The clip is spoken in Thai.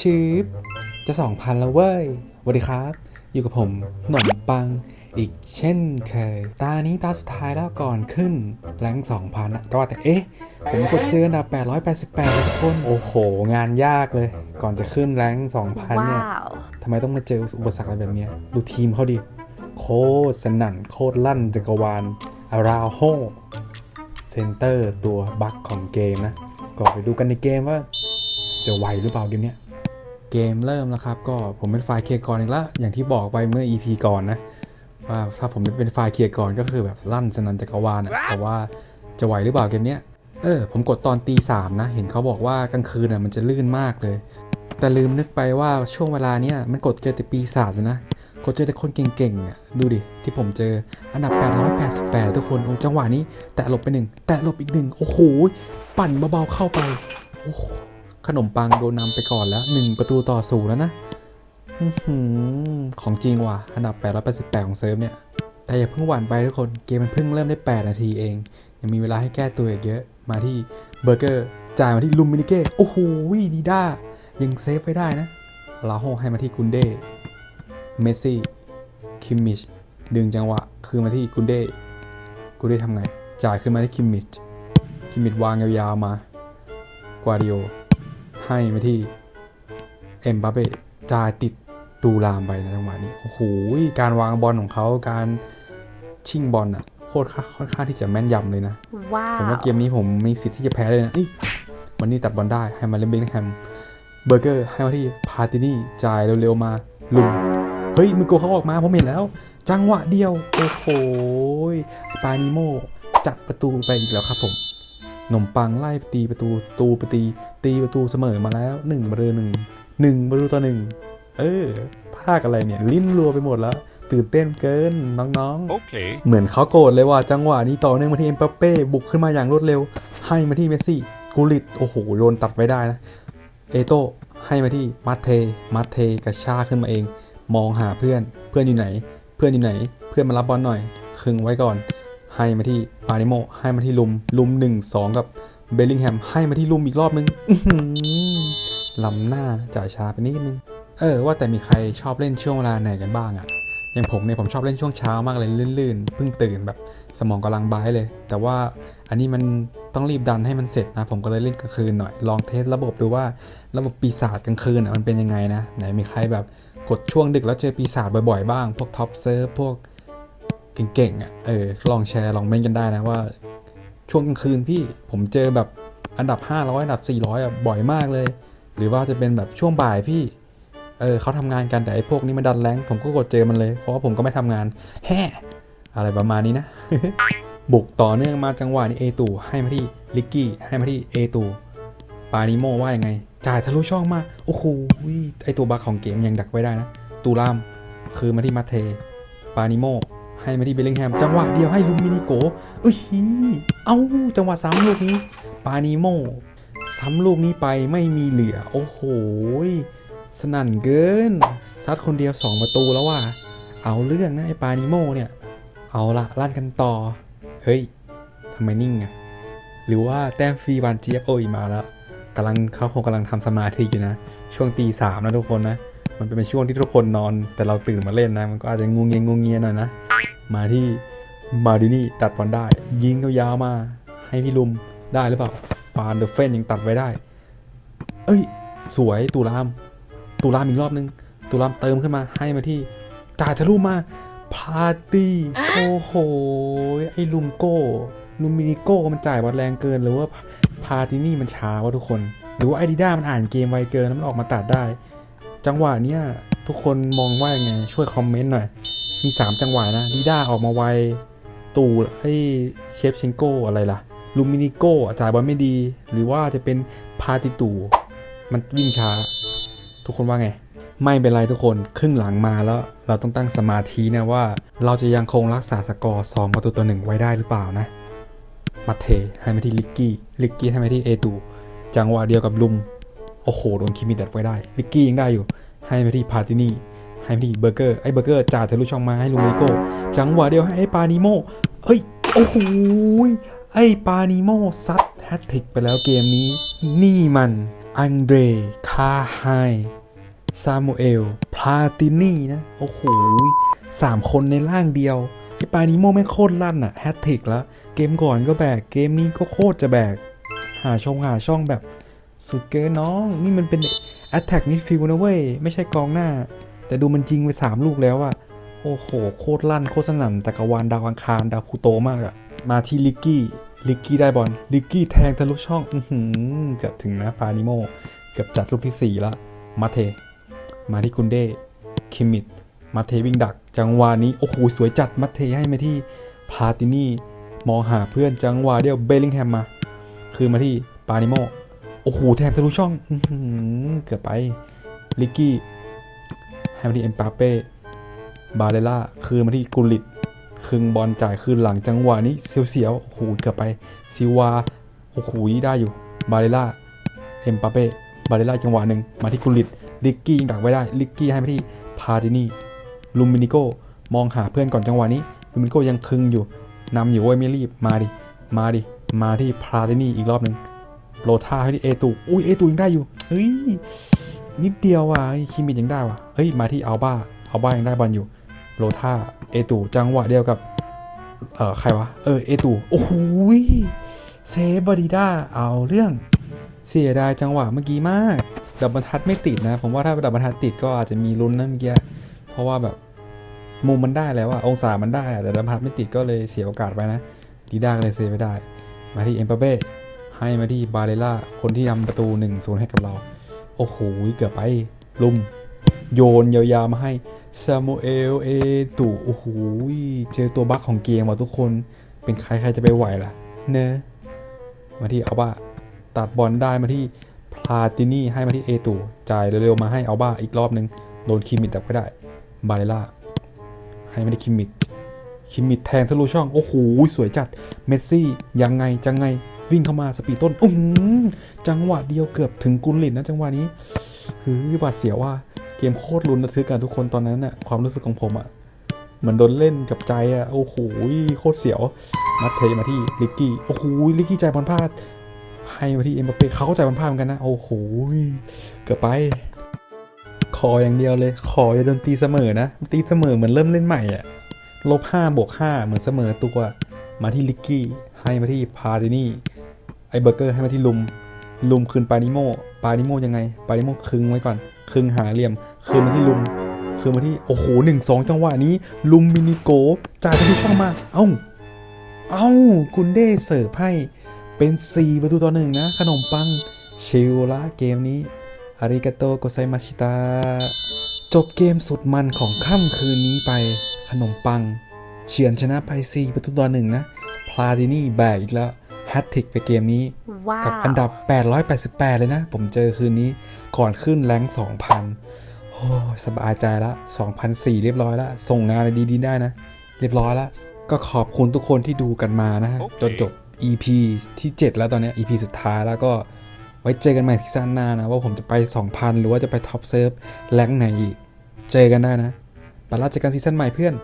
ชืบจะสองพันแล้วเว้ยสวัสดีครับ อยู่กับผมหนมปังอีกเช่นเคย ตานี้ตาสุดท้ายแล้วก่อนขึ้นแรงสองพันอะก็ว่าแต่เอ๊ะ ผมกดเจออันดับ888เลยทุกคน โอ้โห งานยากเลย ก่อนจะขึ้นแรง2,000 เนี่ยว้าวทำไมต้องมาเจออุปสรรคอะไรแบบเนี้ยดูทีมเขาดิ โคตรสนั่น โคตรลั่นจักรวาลอาราวโฮเซนเตอร์ตัวบัคของเกมนะ ก็ไปดูกันในเกมว่า จะไหวหรือเปล่าเกมเนี้ย เกมเริ่มแล้วครับ ก็ผมเป็นฝ่ายเคลียร์ก่อนอีกละอย่างที่บอกไปเมื่อ EP ก่อนนะว่าถ้าผมเป็นฝ่ายเคลียร์ก่อนก็คือแบบลั่นสนันจักรวาลอะแต่ว่าจะไหวหรือเปล่าเกมเนี้ยเออผมกดตอนตีสามนะ เห็นเขาบอกว่ากลางคืนอะมันจะลื่นมากเลย แต่ลืมนึกไปว่าช่วงเวลาเนี้ยมันกดเจอแต่ปีศาจอยู่นะกดเจอแต่คนเก่งๆอะดูดิ ที่ผมเจออันดับ 888 ทุกคนโอ้จังหวะนี้ แตะหลบไปหนึ่งแตะหลบอีกหนึ่งโอ้โห ปั่นเบาๆเข้าไปโอ้โห ขนมปังโดนนำไปก่อนแล้ว 1 ประตูต่อศูนย์แล้วนะของจริงว่ะอันดับ 888 ของเซิร์ฟเนี่ย แต่อย่าเพิ่งหวั่นไปทุกคน เกมมันเพิ่งเริ่มได้ 8 นาทีเอง ยังมีเวลาให้แก้ตัวอีกเยอะ มาที่เบอร์เกอร์ จ่ายมาที่ลุมมินิเก้ โอ้โหดีด้า ยังเซฟไว้ได้นะ ลาโฮให้มาที่กุนเดเมสซี่ คิมมิช ดึงจังหวะ คือมาที่กุนเดกุนเดทำไง จ่ายขึ้นมาที่คิมมิช คิมมิชวางยาวๆมา กวาดิโอ ให้มาที่เอ็มบาเป้จ่ายติดตูรามไปในจังหวะนี้โอ้โหการวางบอลของเขาการชิงบอลอะโคตรค่าค่อนข้างที่จะแม่นยำเลยนะว้าผมวว่าเกมนี้ผมมีสิทธิ์ที่จะแพ้เลยนะเอ้ยวันนี้ตัดบอลได้ให้มาเล่นเบงแฮมเบอร์เกอร์ให้มาที่พาตินี่จ่ายเร็วๆมาลุมเฮ้ยมือโกเขาออกมาผมเห็นแล้ว จังหวะเดียว โอ้โหปานิโมจัดประตูไปอีกแล้วครับผมห นมปังไล่ตีประตูตูไปตีตีประตูเสมอมาแล้วหนึ่งประตูหนึ่งหนึ่งประตูต่อหนึ่งเออภาคอะไรเนี่ย ลิ้นรัวไปหมดแล้ว ตื่นเต้นเกินน้องๆ Okay. เหมือนเขาโกรธเลยว่าจังหวะนี้ต่อเนื่องมาที่เอ็มบัปเป้บุกขึ้นมาอย่างรวดเร็ว ให้มาที่เมสซี่กูลิตโอ้โหโดนตัดไว้ได้นะ เอโต้ให้มาที่มาเทมาเทกระชากขึ้นมาเอง มองหาเพื่อนเพื่อนอยู่ไหน เพื่อนอยู่ไหน เพื่อนมารับบอลหน่อยคึงไว้ก่อน ให้มาที่ ปานิโมให้มาที่ลุม ลุมหนึ่งสองกับเบลลิงแฮมให้มาที่ลุมอีกรอบนึงล้ำหน้าจ่ายช้าไปนิดนึง เออ ว่าแต่มีใครชอบเล่นช่วงเวลาไหนกันบ้างอะอย่างผมเนี่ยผมชอบเล่นช่วงเช้ามากเลยลื่นๆ เพิ่งตื่นแบบสมองกำลังบายเลย แต่ว่าอันนี้มันต้องรีบดันให้มันเสร็จนะ ผมก็เลยเล่นกลางคืนหน่อย ลองเทสระบบดูว่าระบบปีศาจกลางคืนอะมันเป็นยังไงนะ ไหนมีใครแบบกดช่วงดึกแล้วเจอปีศาจบ่อยๆบ้าง พวกท็อปเซิร์ฟพวก เก่งๆอะเออลองแชร์ลองเม้นกันได้นะว่า ช่วงกลางคืนพี่ผมเจอแบบอันดับ 500 อันดับ 400อะบ่อยมากเลย หรือว่าจะเป็นแบบช่วงบ่ายพี่เออเขาทำงานกันแต่ไอ้พวกนี้มันดันแรงผมก็กดเจอมันเลย เพราะว่าผมก็ไม่ทำงานแฮ่อะไรประมาณนี้นะ บุกต่อเนื่องมาจังหวะนี้เอตูให้มาที่ลิกกี้ให้มาที่เอตูปานิโมว่ายังไง จ่ายทะลุช่องมา โอ้โหไอตัวบัคของเกมยังดักไว้ได้นะ ตูรามคือมาที่มาเท ปานิโม ให้มาที่เบลลิงแฮม จังหวะเดียวให้ลุมมินิโกเอ้ยเอ้าจังหวะซ้ำลูกนี้ ปานิโมซ้ำลูกนี้ไปไม่มีเหลือ โอ้โห สนั่นเกิน ซัดคนเดียว 2 ประตูแล้วว่ะ เอาเรื่องนะไอ้ปานิโมเนี่ย เอาละลั่นกันต่อ เฮ้ยทำไมนิ่งอะหรือว่าแต้มฟรีบานเจี๊ยบโอ้ยมาแล้วกำลังเขาคงกำลังทำสมาธิอยู่นะ ช่วงตีสามนะทุกคนนะ มันเป็นช่วงที่ทุกคนนอน แต่เราตื่นมาเล่นนะ มันก็อาจจะงูเงียงูเงียหน่อยนะ มาที่มาดินี่ตัดบอลได้ ยิงยาวๆมาให้พี่ลุมได้หรือเปล่าฟานเดอร์เฟนยังตัดไว้ได้ เอ้ย สวยตูราม ตูรามอีกรอบนึง ตูรามเติมขึ้นมาให้มาที่จ่ายทะลุมาพาร์ตี้โอ้โหไอ้ลุมโก้ลุมมินิโก้มันจ่ายบอลแรงเกิน หรือว่าพาร์ตินี่มันช้าวะทุกคน หรือว่าไอดีด้ามันอ่านเกมไวเกินแล้วมันออกมาตัดได้ จังหวะเนี้ยทุกคนมองว่ายังไงช่วยคอมเมนต์หน่อย มี 3 จังหวะนะดีด้าออกมาไวตู่ไอเชฟเชงโกอะไรล่ะ ลูมินิโกจ่ายบอลไม่ดี หรือว่าจะเป็นพาติตู่มันวิ่งช้า ทุกคนว่าไง ไม่เป็นไรทุกคนครึ่งหลังมาแล้ว เราต้องตั้งสมาธินะว่า เราจะยังคงรักษาสกอร์2ประตูต่อหนึ่งไว้ได้หรือเปล่านะมาเทให้มาที่ลิกกี้ลิกกี้ให้มาที่เอตูจังหวะเดียวกับลุมโอ้โหโดนคิมิดัดไว้ได้ลิกกี้ยังได้อยู่ ให้มาที่พาตินี่ ให้มาที่เบอร์เกอร์ไอ้เบอร์เกอร์จ่าทะลุช่องมาให้ลุงมิโก้จังหวะเดียวให้ไอ้ปานิโมเฮ้ยโอ้โหไอ้ปานิโมซัดแฮตทริกไปแล้วเกมนี้ นี่มันอังเดรคาไฮซามูเอลพลาตินีนะ โอ้โหสามคนในร่างเดียวไอปานิโมไม่โคตรลั่นอะแฮตทริกแล้ว เกมก่อนก็แบก เกมนี้ก็โคตรจะแบก หาช่องหาช่องแบบสุดเกินน้อง นี่มันเป็น Attack Midfield นะเว้ย ไม่ใช่กองหน้า แต่ดูมันยิงไป3ลูกแล้วอะโอ้โห โคตรลั่นโคตรสนั่นจักรวาลดาวอังคารดาวพูโตมากอะมาที่ลิกกี้ลิกกี้ได้บอลลิกกี้แทงทะลุช่องอือหือเกือบถึงนะปานิโมเกือบจัดลูกที่ 4 ละมาเท มาที่กุนเดคิมิดมาเทวิ่งดัก จังหวะนี้ โอ้โห สวยจัดมาเทให้มาที่พลาตินี่มองหาเพื่อนจังหวะเดียวเบลลิงแฮมมา คืนมาที่ปานิโมโอ้โห แทงทะลุช่องเกือบไปลิกกี้ ให้มาที่เอ็มปาเป้บาเรล่าคืนมาที่กุลิตคึงบอลจ่ายคืนหลังจังหวะนี้เสียวๆโอ้โหเกือบไปซิวาโอ้โหได้อยู่บาเรล่าเอ็มปาเป้บาเรล่าจังหวะหนึ่งมาที่กุลิตลิกกี้ยังดักไว้ได้ลิกกี้ให้มาที่พาดินีลูมินิโกมองหาเพื่อนก่อนจังหวะนี้ลูมินิโกยังคึงอยู่นำอยู่เว้ยไม่รีบมาดิมาดิมาที่พาดินีอีกรอบหนึ่งโรท่าให้ที่เอตูอุ้ยเอตูยังได้อยู่เฮ้ย นิดเดียวว่ะคิมิดยังได้ว่ะเฮ้ยมาที่อัลบ้าอัลบ้ายังได้บอลอยู่โรท่าเอตูจังหวะเดียวกับเอ่อใครวะเออเอตูโอ้โหยเซฟบอดีด้าเอาเรื่องเสียดายจังหวะเมื่อกี้มาก ดับบรรทัดไม่ติดนะ ผมว่าถ้าดับบรรทัดติดก็อาจจะมีลุ้นนะเมื่อกี้เพราะว่าแบบมุมมันได้แล้วอะองศามันได้อะแต่ดับบรรทัดไม่ติดก็เลยเสียโอกาสไปนะดีด้าก็เลยเซฟไม่ได้ มาที่เอ็มปาเป้ให้มาที่บาเรล่าคนที่ทำประตู1นศูนย์ให้กับเรา โอ้โหเกือบไป ลุม โยนยาวๆมาให้ซามูเอลเอตูโอ้โหเจอตัวบั๊กของเกมว่ะทุกคน เป็นใครใครจะไปไหวล่ะ เนอะมาที่เอัลบ้าตัดบอลได้มาที่พลาตินี่ให้มาที่เอตูจ่ายเร็วๆมาให้เอัลบ้าอีกรอบหนึ่งโดนคิมมิดดับไม่ได้ บาเรล่า ให้มาที่คิมมิดคิมมิดแทงทะลุช่อง โอ้โหสวยจัด เมสซี่ยังไงจังไง วิ่งเข้ามาสปีดต้นอืจังหวะเดียวเกือบถึงกุลลินนะจังหวะนี้หือบาดเสียวว่าเกมโคตรลุ้นระทึกกันทุกคนตอนนั้นน่ะความรู้สึกของผมอะเหมือนโดนเล่นกับใจอะโอ้โหโคตรเสียวนัดเทมาที่ลิกกี้โอ้โหลิกกี้ใจบอลพลาดให้มาที่เอ็มบัปเป้เขาก็ใจบอลพลาดเหมือนกันนะโอ้โหเกือบไปขออย่างเดียวเลย ขออย่าโดนตีเสมอนะ ตีเสมอเหมือนเริ่มเล่นใหม่อะลบห้าบวกห้าเหมือนเสมอตัว มาที่ลิกกี้ ให้มาที่พาดินี่ ไอเบอร์เกอร์ให้มาที่ลุม ลุมคืนปานิโมปานิโมยังไง ปานิโมคึงไว้ก่อน คึงหาเหลี่ยม คืนมาที่ลุม คืนมาที่ โอ้โหหนึ่งสองจังหวะนี้ ลุมมินิโกจ่ายไปที่ช่องมา เอ้า เอ้ากุนเด้เสิร์ฟให้ เป็น 4 ประตูต่อหนึ่งนะ ขนมปัง ชิลละเกมนี้อาริกาโตโกไซมาชิตา จบเกมสุดมันของค่ำคืนนี้ไป ขนมปัง เฉือนชนะไป4ประตูต่อหนึ่งนะ พลาดินี่แบกอีกแล้ว แฮตทริกไปเกมนี้ Wow. กับอันดับ 888 เลยนะ ผมเจอคืนนี้ก่อนขึ้นแรงค์2,000 โอ้ยสบายใจละ2,004เรียบร้อยละส่งงานอะไรดีๆได้นะ เรียบร้อยละก็ขอบคุณทุกคนที่ดูกันมานะฮะจนจบ EP ที่ 7 แล้วตอนเนี้ย EP สุดท้ายแล้วก็ไว้เจอกันใหม่ที่ซีซั่นหน้านะ ว่าผมจะไป 2,000 หรือว่าจะไปท็อปเซิร์ฟแรงค์ไหนอีก เจอกันได้นะไปละเจอกันซีซั่นใหม่เพื่อน